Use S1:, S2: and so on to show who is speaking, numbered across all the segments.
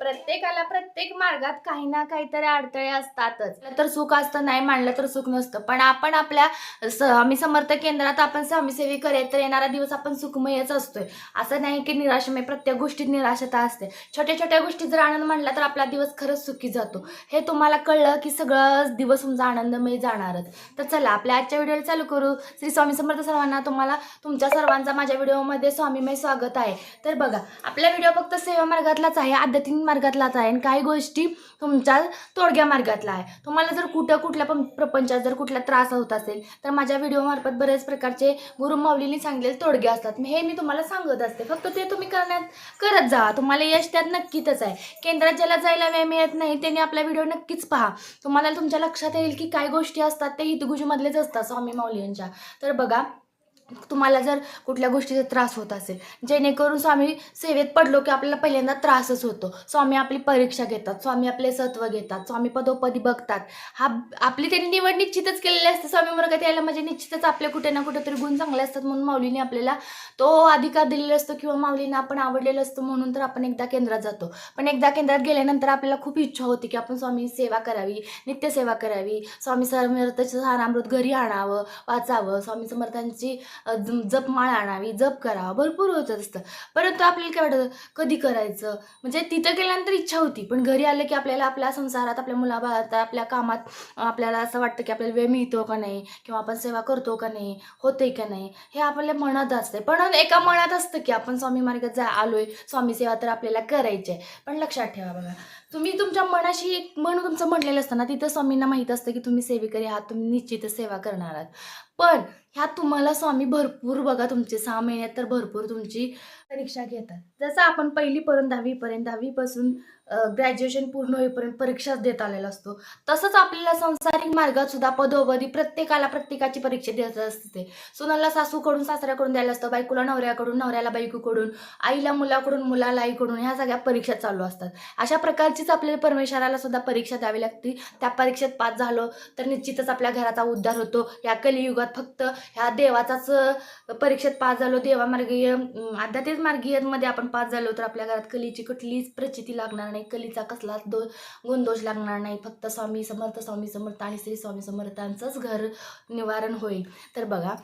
S1: प्रत्येकाला प्रत्येक मार्गात काही ना काहीतरी अडथळे असतातच. तर सुख असतं नाही मानलं तर सुख नसतं. पण आपण आपल्या स्वामी समर्थ केंद्रात आपण स्वामीसेवी करे तर येणारा दिवस आपण सुखमयच असतोय. असं नाही की निराशमय प्रत्येक गोष्टीत निराशता असते. छोट्या छोट्या गोष्टीत जर आनंद म्हणला तर आपला दिवस खरंच सुखी जातो. हे तुम्हाला कळलं की सगळं दिवस तुमचा आनंदमय जाणारच. तर चला आपल्या आजच्या व्हिडिओला चालू करू. श्री स्वामी समर्थ सर्वांना तुम्हाला तुमच्या सर्वांचा माझ्या व्हिडिओमध्ये स्वामीमय स्वागत आहे. तर बघा आपला व्हिडिओ फक्त सेवा मार्गातलाच आहे. आध्यात्मिक मार्गातलाच आहे. आणि काही गोष्टी तुमच्या तोडग्या मार्गातला आहे. तुम्हाला जर कुठं कुठल्या पण प्रपंचात जर कुठला त्रास होत असेल तर माझ्या व्हिडिओमार्फत बरेच प्रकारचे गुरुमाऊलीने सांगलेले तोडगे असतात. हे मी तुम्हाला सांगत असते. फक्त ते तुम्ही करण्यात करत जा. तुम्हाला यश त्यात नक्कीच आहे. केंद्रात ज्याला जायला वेळ मिळत नाही त्यांनी आपला व्हिडिओ नक्कीच पहा. तुम्हाला तुमच्या लक्षात येईल की काय गोष्टी असतात ते हितगुजीमधलेच असतात स्वामी माऊली यांच्या तर बघा तुम्हाला जर कुठल्या गोष्टीचा त्रास होत असेल जेणेकरून स्वामी सेवेत पडलो की आपल्याला पहिल्यांदा त्रासच होतो. स्वामी आपली परीक्षा घेतात स्वामी आपले सत्व घेतात स्वामी पदोपदी बघतात. हा आपली त्यांनी निवड निश्चितच केलेली असते. स्वामी वर्गात यायला म्हणजे निश्चितच आपले कुठे ना कुठेतरी गुण चांगले असतात म्हणून माऊलीने आपल्याला तो अधिकार दिलेला असतो किंवा माऊलीने आपण आवडलेलं असतो म्हणून तर आपण एकदा केंद्रात जातो. पण एकदा केंद्रात गेल्यानंतर आपल्याला खूप इच्छा होती की आपण स्वामी सेवा करावी नित्यसेवा करावी. स्वामी समर्थाचं सारामृत घरी आणावं वाचावं. स्वामी समर्थांची जपमाळ आणावी जप करावा भरपूर होत असतं. परंतु आपल्याला काय वाटतं कधी करायचं? म्हणजे तिथं गेल्यानंतर इच्छा होती पण घरी आलं की आपल्याला आपल्या संसारात आपल्या मुलाबाळात आपल्या कामात आपल्याला असं वाटतं की आपल्याला वेळ मिळतो का नाही? किंवा आपण सेवा करतो का नाही? होते का नाही? हे आपल्या मनात असते पण एका मनात असतं की आपण स्वामी मार्गात जा आलोय. स्वामी सेवा तर आपल्याला करायची आहे. पण लक्षात ठेवा बघा तुम्ही तुमच्या मनाशी एक मन तुमचं म्हणलेलं असतं ना तिथं स्वामींना माहीत असतं की तुम्ही सेवेकरी आहात तुम्ही निश्चितच सेवा करणार आहात. पण ह्या तुम्हाला स्वामी भरपूर बघा तुमचे सहा महिन्यात तर भरपूर तुमची परीक्षा घेतात. जसं आपण पहिलीपर्यंत दहावीपर्यंत दहावीपासून ग्रॅज्युएशन पूर्ण होईपर्यंत परीक्षाच देत आलेला असतो. तसंच आपल्याला संसारिक मार्गात सुद्धा पदोपदी प्रत्येकाला प्रत्येकाची परीक्षा देत असते. सुनाला सासूकडून सासऱ्याकडून द्यायला असतं बायकोला नवऱ्याकडून नवऱ्याला बायकोकडून आईला मुलाकडून मुलाला आईकडून ह्या सगळ्या परीक्षा चालू असतात. अशा प्रकारचीच आपल्याला परमेश्वराला सुद्धा परीक्षा द्यावी लागते. त्या परीक्षेत पास झालो तर निश्चितच आपल्या घराचा उद्धार होतो. या कलियुगात फक्त ह्या देवाचाच परीक्षेत पास झालो देवामार्गीय आध्यात्मिक आध्यात्मिक मार्गीयमध्ये आपण पास झालो तर आपल्या घरात कलीची कुठलीच प्रचिती लागणार नाही. कलीचा कसलाच दो गुणदोष लागणार नाही. फक्त स्वामी समर्थ स्वामी समर्थ आणि श्री स्वामी समर्थांचंच घर निवारण होईल. तर बघा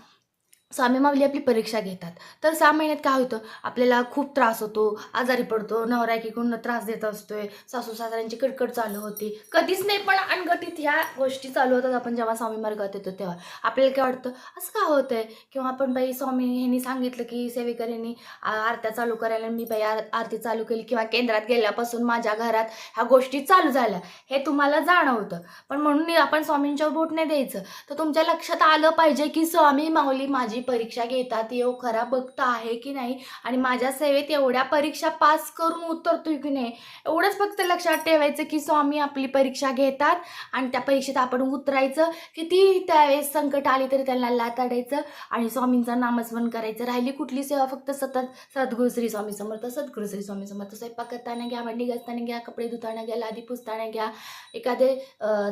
S1: स्वामी माऊली आपली परीक्षा घेतात. तर सहा महिन्यात काय होतं? आपल्याला खूप त्रास होतो आजारी पडतो नवरा एकीकडून त्रास देत असतोय सासू सासऱ्यांची कडकड चालू होती. कधीच नाही पण अनगटीत ह्या गोष्टी चालू होतात आपण जेव्हा स्वामी मार्गात येतो तेव्हा. आपल्याला काय वाटतं? असं का होतंय? किंवा आपण बाई स्वामी यांनी सांगितलं की सेवेकऱ्यांनी आरत्या चालू करायला मी बाई आर आरती चालू केली किंवा केंद्रात गेल्यापासून माझ्या घरात ह्या गोष्टी चालू झाल्या. हे तुम्हाला जाणवतं. पण म्हणून आपण स्वामींच्या बोट नाही द्यायचं. तर तुमच्या लक्षात आलं पाहिजे की स्वामी माऊली माझी परीक्षा घेतात येऊ खरा बघता आहे की नाही? आणि माझ्या सेवेत एवढ्या परीक्षा पास करून उतरतोय की नाही? एवढंच फक्त लक्षात ठेवायचं की स्वामी आपली परीक्षा घेतात आणि त्या परीक्षेत आपण उतरायचं. किती त्यावेळेस संकट आली तरी त्यांना लाताडायचं आणि स्वामींचं नामस्मरण करायचं. राहिली कुठली सेवा? फक्त सतत सद्गुरू श्री स्वामी समर्थ सद्गुरु श्री स्वामी समर्थ स्वयंपाक करताना घ्या भांडी घासताना घ्या कपडे धुताना घ्या लादी पुसताना घ्या एखादे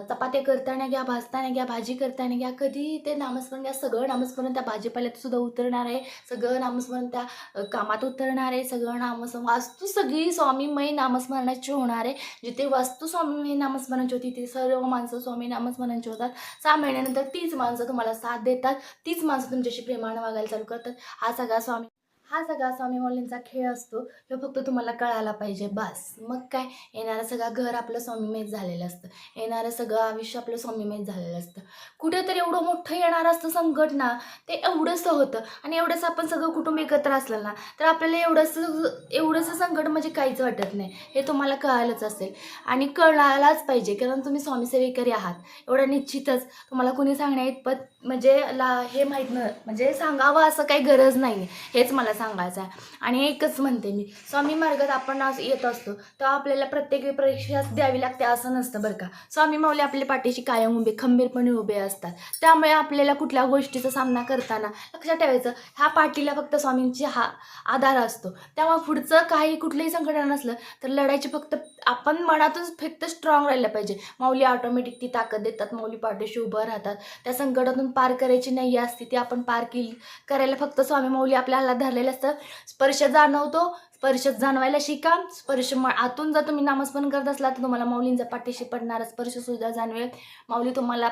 S1: चपात्या करताना घ्या भाजताना घ्या भाजी करताना घ्या कधी ते नामस्मरण घ्या सगळं नामस्मरण त्या भाजीपाल्यात सुद्धा उतरणार आहे. सगळं नामस्मरण त्या कामात उतरणार आहे. सगळं नामस्मरण वास्तू सगळी स्वामीमय नामस्मरणाची होणार आहे. जिथे वास्तू स्वामीमय नामस्मरणाची होती ती सर्व माणसं स्वामी नामस्मरणाची होतात. सहा महिन्यानंतर तीच माणसं तुम्हाला साथ देतात. तीच माणसं तुमच्याशी प्रेमानं वागायला चालू करतात. हा सगळा स्वामी हा सगळा स्वामी मौलींचा खेळ असतो हे फक्त तुम्हाला कळायला पाहिजे बस. मग काय? येणारं सगळं घर आपलं स्वामीमयच झालेलं असतं. येणारं सगळं आयुष्य आपलं स्वामीमयच झालेलं असतं. कुठेतरी एवढं मोठं येणार असतं संकट ना ते एवढंसं होतं. आणि एवढंसं आपण सगळं कुटुंब एकत्र असलं ना तर आपल्याला एवढंसं एवढंसं संकट म्हणजे काहीच वाटत नाही. हे तुम्हाला कळायलाच असेल. आणि कळायलाच पाहिजे कारण तुम्ही स्वामी सेवेकरी आहात. एवढं निश्चितच तुम्हाला कुणी सांगण्या इतपत म्हणजे ला हे माहीत न म्हणजे सांगावं असं काही गरज नाही हेच मला सांगायचं आहे आणि एकच म्हणते मी स्वामी मार्गात आपण आज येत असतो तेव्हा आपल्याला प्रत्येक परीक्षा द्यावी लागते असं नसतं बरं का. स्वामी माऊली आपल्या पाठीशी कायम उभे खंबीरपणे उभे असतात. त्यामुळे आपल्याला कुठल्या गोष्टीचा सामना करताना लक्षात ठेवायचं ह्या पाठीला फक्त स्वामींची हा आधार असतो. त्यामुळे पुढचं काही कुठलंही संकट नसलं तर लढायची फक्त आपण मनातून फक्त स्ट्रॉंग राहिलं पाहिजे. माऊली ऑटोमॅटिक ती ताकद देतात माऊली पाठीशी उभं राहतात. त्या संकटातून पार करायची नाही असते ती आपण पार केली करायला फक्त स्वामी माऊली आपल्याला झालेलं असतं. स्पर्श जाणवतो. स्पर्श जाणवायला शिका. स्पर्श आतून जर तुम्ही नामस्मरण करत असला तर तुम्हाला माऊलींचा पाठीशी पडणारा स्पर्श सुद्धा जाणवेल. माऊली तुम्हाला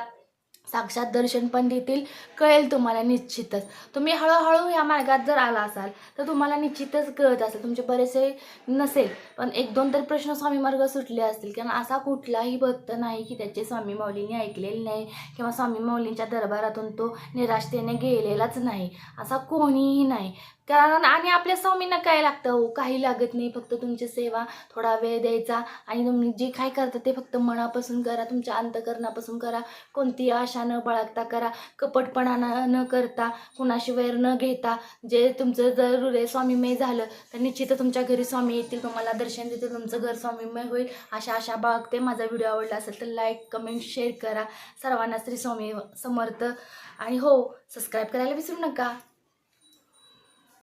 S1: साक्षात दर्शन पण देतील. कळेल तुम्हाला निश्चितच. तुम्ही हळूहळू ह्या मार्गात जर आला असाल तर तुम्हाला निश्चितच कळत असेल. तुमचे बरेचसे नसेल पण एक दोन तर प्रश्न स्वामी मार्ग सुटले असतील. कारण असा कुठलाही भक्त नाही की त्याचे स्वामी माऊलींनी ऐकलेले नाही किंवा स्वामी माऊलींच्या दरबारातून तो निराशतेने गेलेलाच नाही. असा कोणीही नाही. कारण आणि आपल्या स्वामींना काय लागतं हो? काही लागत नाही फक्त तुमची सेवा थोडा वेळ द्यायचा. आणि तुम्ही जे काय करता ते फक्त मनापासून करा तुमच्या अंतकरणापासून करा. कोणती आशा न बाळगता करा. कपटपणा न करता कुणाशी वैर न घेता. जे तुमचं जर हृदय स्वामीमय झालं तर निश्चित तुमच्या घरी स्वामी येतील. तुम्हाला दर्शन देतील. तुमचं घर स्वामीमय होईल. अशा आशा बाळगते. माझा व्हिडिओ आवडला असेल तर लाईक कमेंट शेअर करा. सर्वांना श्री स्वामी समर्थ. आणि हो सबस्क्राईब करायला विसरू नका.